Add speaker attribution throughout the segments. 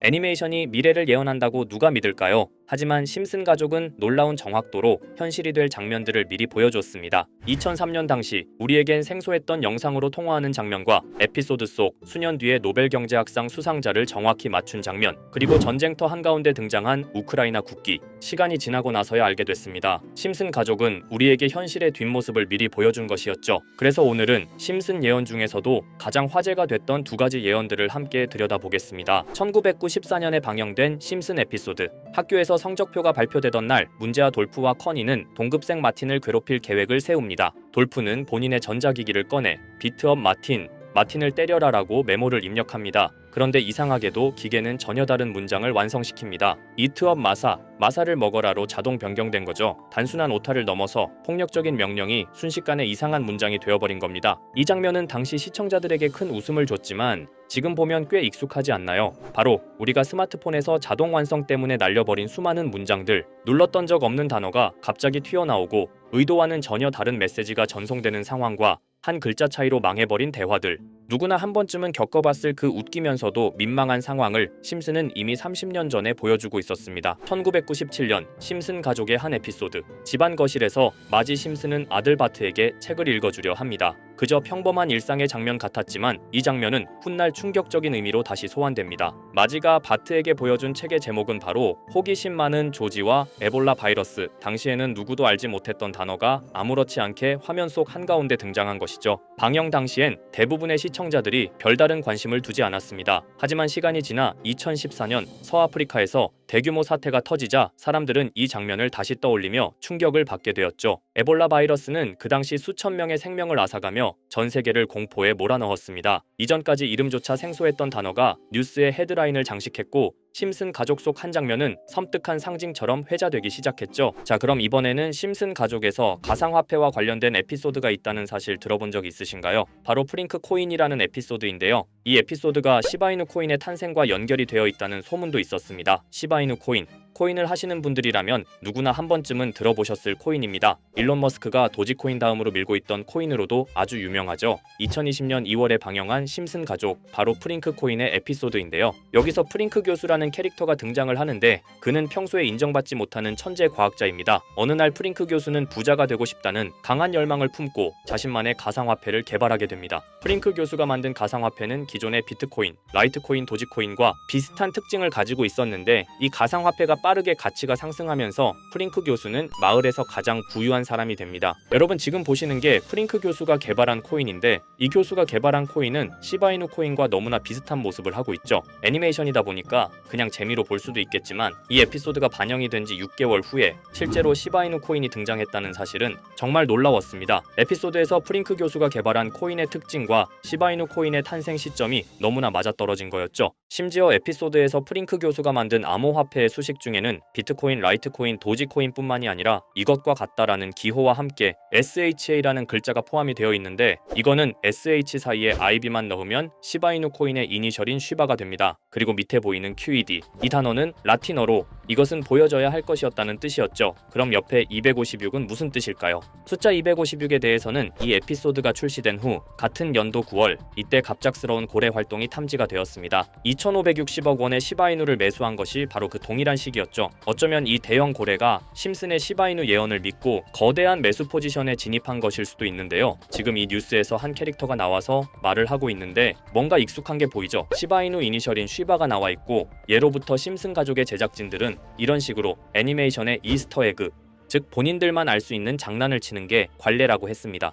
Speaker 1: 애니메이션이 미래를 예언한다고 누가 믿을까요? 하지만 심슨 가족은 놀라운 정확도로 현실이 될 장면들을 미리 보여줬습니다. 2003년 당시 우리에겐 생소했던 영상으로 통화하는 장면과 에피소드 속 수년 뒤에 노벨 경제학상 수상자를 정확히 맞춘 장면, 그리고 전쟁터 한가운데 등장한 우크라이나 국기, 시간이 지나고 나서야 알게 됐습니다. 심슨 가족은 우리에게 현실의 뒷모습을 미리 보여준 것이었죠. 그래서 오늘은 심슨 예언 중에서도 가장 화제가 됐던 두 가지 예언들을 함께 들여다보겠습니다. 1994년에 방영된 심슨 에피소드. 학교에서 성적표가 발표되던 날 문제아 돌프와 커니는 동급생 마틴을 괴롭힐 계획을 세웁니다. 돌프는 본인의 전자기기를 꺼내 비트업 마틴, 마틴을 때려라라고 메모를 입력합니다. 그런데 이상하게도 기계는 전혀 다른 문장을 완성시킵니다. 이트업 마사, 마사를 먹어라로 자동 변경된 거죠. 단순한 오타를 넘어서 폭력적인 명령이 순식간에 이상한 문장이 되어버린 겁니다. 이 장면은 당시 시청자들에게 큰 웃음을 줬지만 지금 보면 꽤 익숙하지 않나요? 바로 우리가 스마트폰에서 자동 완성 때문에 날려버린 수많은 문장들, 눌렀던 적 없는 단어가 갑자기 튀어나오고 의도와는 전혀 다른 메시지가 전송되는 상황과 한 글자 차이로 망해버린 대화들. 누구나 한 번쯤은 겪어봤을 그 웃기면서도 민망한 상황을 심슨은 이미 30년 전에 보여주고 있었습니다. 1997년 심슨 가족의 한 에피소드. 집안 거실에서 마지 심슨은 아들 바트에게 책을 읽어주려 합니다. 그저 평범한 일상의 장면 같았지만 이 장면은 훗날 충격적인 의미로 다시 소환됩니다. 마지가 바트에게 보여준 책의 제목은 바로 호기심 많은 조지와 에볼라 바이러스. 당시에는 누구도 알지 못했던 단어가 아무렇지 않게 화면 속 한가운데 등장한 것이죠. 방영 당시엔 대부분의 시청 자들이 별다른 관심을 두지 않았습니다. 하지만 시간이 지나 2014년 서아프리카에서 대규모 사태가 터지자 사람들은 이 장면을 다시 떠올리며 충격을 받게 되었죠. 에볼라 바이러스는 그 당시 수천 명의 생명을 앗아가며 전 세계를 공포에 몰아넣었습니다. 이전까지 이름조차 생소했던 단어가 뉴스의 헤드라인을 장식했고 심슨 가족 속 한 장면은 섬뜩한 상징처럼 회자되기 시작했죠. 자, 그럼 이번에는 심슨 가족에서 가상화폐와 관련된 에피소드가 있다는 사실 들어본 적 있으신가요? 바로 프링크 코인이라는 에피소드인데요. 이 에피소드가 시바이누 코인의 탄생과 연결이 되어 있다는 소문도 있었습니다. 시바 이누 코인. 코인을 하시는 분들이라면 누구나 한 번쯤은 들어보셨을 코인입니다. 일론 머스크가 도지코인 다음으로 밀고 있던 코인으로도 아주 유명하죠. 2020년 2월에 방영한 심슨 가족, 바로 프링크 코인의 에피소드인데요. 여기서 프링크 교수라는 캐릭터가 등장을 하는데 그는 평소에 인정받지 못하는 천재 과학자입니다. 어느 날 프링크 교수는 부자가 되고 싶다는 강한 열망을 품고 자신만의 가상화폐를 개발하게 됩니다. 프링크 교수가 만든 가상화폐는 기존의 비트코인, 라이트코인, 도지코인과 비슷한 특징을 가지고 있었는데 이 가상화폐가 빠르게 가치가 상승하면서 프링크 교수는 마을에서 가장 부유한 사람이 됩니다. 여러분 지금 보시는 게 프링크 교수가 개발한 코인인데 이 교수가 개발한 코인은 시바이누 코인과 너무나 비슷한 모습을 하고 있죠. 애니메이션이다 보니까 그냥 재미로 볼 수도 있겠지만 이 에피소드가 반영이 된 지 6개월 후에 실제로 시바이누 코인이 등장했다는 사실은 정말 놀라웠습니다. 에피소드에서 프링크 교수가 개발한 코인의 특징과 시바이누 코인의 탄생 시점이 너무나 맞아떨어진 거였죠. 심지어 에피소드에서 프링크 교수가 만든 암호화폐의 수식 중 에는 비트코인, 라이트코인, 도지코인뿐만이 아니라 이것과 같다라는 기호와 함께 SHA라는 글자가 포함이 되어 있는데 이거는 SH 사이에 IB만 넣으면 시바이누 코인의 이니셜인 쉬바가 됩니다. 그리고 밑에 보이는 QED 이 단어는 라틴어로 이것은 보여져야 할 것이었다는 뜻이었죠. 그럼 옆에 256은 무슨 뜻일까요? 숫자 256에 대해서는 이 에피소드가 출시된 후 같은 연도 9월 이때 갑작스러운 고래 활동이 탐지가 되었습니다. 2,560억 원의 시바이누를 매수한 것이 바로 그 동일한 시기 였죠. 어쩌면 이 대형 고래가 심슨의 시바이누 예언을 믿고 거대한 매수 포지션에 진입한 것일 수도 있는데요. 지금 이 뉴스에서 한 캐릭터가 나와서 말을 하고 있는데 뭔가 익숙한 게 보이죠. 시바이누 이니셜인 쉬바가 나와 있고 예로부터 심슨 가족의 제작진들은 이런 식으로 애니메이션의 이스터 에그 즉 본인들만 알 수 있는 장난을 치는 게 관례라고 했습니다.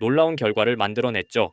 Speaker 1: 놀라운 결과를 만들어냈죠.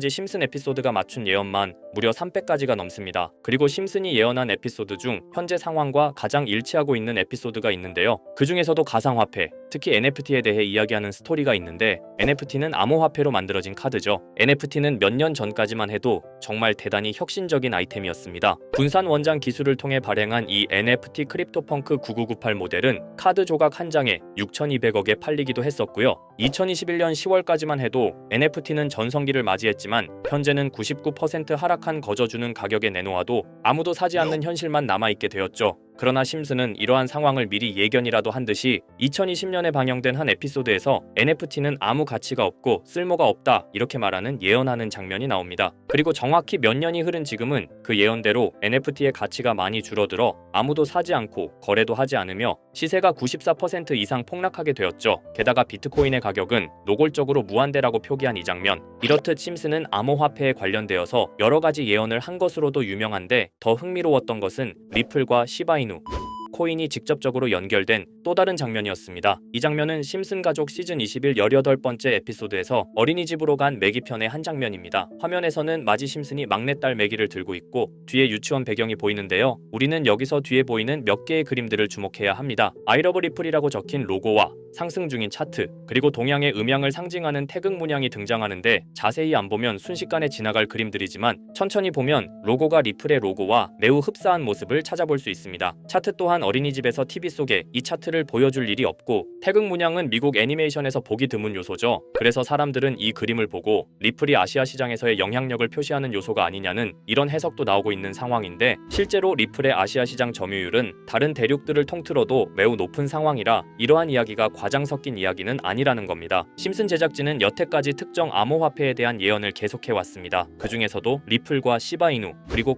Speaker 1: 심슨 에피소드가 맞춘 예언만 무려 300가지가 넘습니다. 그리고 심슨이 예언한 에피소드 중 현재 상황과 가장 일치하고 있는 에피소드가 있는데요. 그 중에서도 가상화폐, 특히 NFT에 대해 이야기하는 스토리가 있는데 NFT는 암호화폐로 만들어진 카드죠. NFT는 몇 년 전까지만 해도 정말 대단히 혁신적인 아이템이었습니다. 분산 원장 기술을 통해 발행한 이 NFT 크립토펑크 9998 모델은 카드 조각 한 장에 6,200억에 팔리기도 했었고요. 2021년 10월까지만 해도 NFT는 전성기를 맞이했지만 현재는 99% 하락한 거저주는 가격에 내놓아도 아무도 사지 않는 현실만 남아있게 되었죠. 그러나 심슨은 이러한 상황을 미리 예견이라도 한 듯이 2020년에 방영된 한 에피소드에서 NFT는 아무 가치가 없고 쓸모가 없다 이렇게 말하는 예언하는 장면이 나옵니다. 그리고 정확히 몇 년이 흐른 지금은 그 예언대로 NFT의 가치가 많이 줄어들어 아무도 사지 않고 거래도 하지 않으며 시세가 94% 이상 폭락하게 되었죠. 게다가 비트코인의 가격은 노골적으로 무한대라고 표기한 이 장면. 이렇듯 심슨은 암호화폐에 관련되어서 여러 가지 예언을 한 것으로도 유명한데 더 흥미로웠던 것은 리플과 시바 이누 코인이 직접적으로 연결된 또 다른 장면이었습니다. 이 장면은 심슨 가족 시즌 21 18번째 에피소드에서 어린이집으로 간 매기 편의 한 장면입니다. 화면에서는 마지 심슨이 막내딸 매기를 들고 있고 뒤에 유치원 배경이 보이는데요. 우리는 여기서 뒤에 보이는 몇 개의 그림들을 주목해야 합니다. 아이러브 리플이라고 적힌 로고와 상승 중인 차트, 그리고 동양의 음양을 상징하는 태극 문양이 등장하는데 자세히 안 보면 순식간에 지나갈 그림들이지만 천천히 보면 로고가 리플의 로고와 매우 흡사한 모습을 찾아볼 수 있습니다. 차트 또한 어린이집에서 TV 속에 이 차트를 보여줄 일이 없고 태극 문양은 미국 애니메이션에서 보기 드문 요소죠. 그래서 사람들은 이 그림을 보고 리플이 아시아 시장에서의 영향력을 표시하는 요소가 아니냐는 이런 해석도 나오고 있는 상황인데 실제로 리플의 아시아 시장 점유율은 다른 대륙들을 통틀어도 매우 높은 상황이라 이러한 이야기가 과장 섞인 이야기는 아니라는 겁니다. 심슨 제작진은 여태까지 특정 암호화폐에 대한 예언을 계속해 왔습니다. 그 중에서도 리플과 시바이누 그리고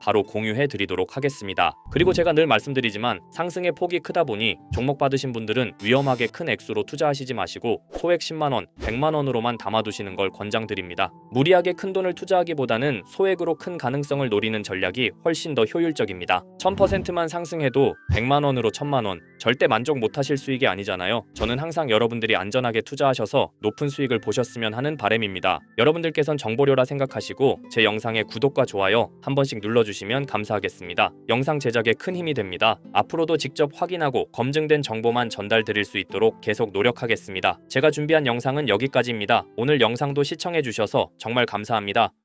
Speaker 1: 바로 공유해 드리도록 하겠습니다. 그리고 제가 늘 말씀드리지만 상승의 폭이 크다 보니 종목 받으신 분들은 위험하게 큰 액수로 투자하시지 마시고 소액 10만 원, 100만 원으로만 담아두시는 걸 권장드립니다. 무리하게 큰 돈을 투자하기보다는 소액으로 큰 가능성을 노리는 전략이 훨씬 더 효율적입니다. 1000%만 상승해도 100만 원으로 1000만 원 절대 만족 못하실 수익이 아니잖아요. 저는 항상 여러분들이 안전하게 투자하셔서 높은 수익을 보셨으면 하는 바람입니다. 여러분들께선 정보료라 생각하시고 제 영상에 구독과 좋아요 한 번씩 눌러주시면 감사하겠습니다. 영상 제작에 큰 힘이 됩니다. 앞으로도 직접 확인하고 검증된 정보만 전달드릴 수 있도록 계속 노력하겠습니다. 제가 준비한 영상은 여기까지입니다. 오늘 영상도 시청해주셔서 정말 감사합니다.